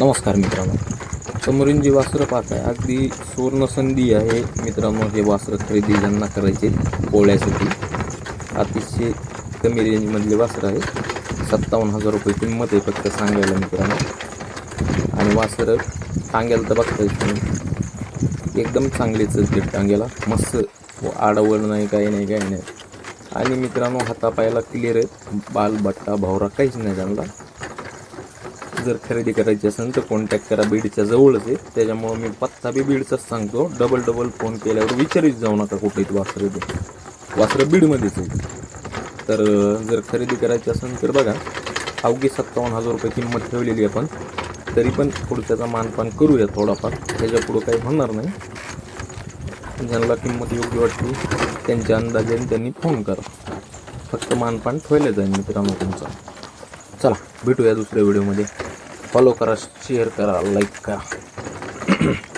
नमस्कार मित्रांनो. समोरील जी वासरं पाहत आहे. अगदी सुवर्णसंधी आहे मित्रांनो हे वासरं खरेदी ज्यांना करायचे पोळ्यासाठी. अतिशय कमी रेंजमधले वासरं आहे सत्तावन्न हजार रुपये किंमत आहे फक्त सांगायला मित्रांनो. आणि वासरं टांग्याला तर बघताय तुम्ही एकदम चांगलेच आहेत ते टांग्याला. मस्त आडवड नाही काही नाही काही नाही. आणि मित्रांनो हातापायाला क्लिअर आहे बालबट्टा भावरा काहीच नाही त्यांना. जर खरेदी करायची असेल तर कॉन्टॅक्ट करा. बीडच्या जवळच आहे. त्याच्यामुळं मी पत्ता बी बीडचाच सांगतो. डबल डबल फोन केल्यावर विचारित जाऊ नका कुठे इथं वासरं ते. वासरं बीडमध्येच आहे तर जर खरेदी करायची असेल तर बघा अवघी सत्तावन्न हजार रुपये किंमत ठेवलेली आपण तरी पण पुढच्याचा मानपान करूया थोडाफार. त्याच्या पुढं काही होणार नाही. ज्यांना किंमत योग्य वाटते त्यांच्या अंदाजाने त्यांनी फोन करा. फक्त मानपान ठेवलं जाईल मित्रांनो तुमचा. चला भेटूया दुसऱ्या व्हिडिओमध्ये फॉलो करा शेअर करा लाईक करा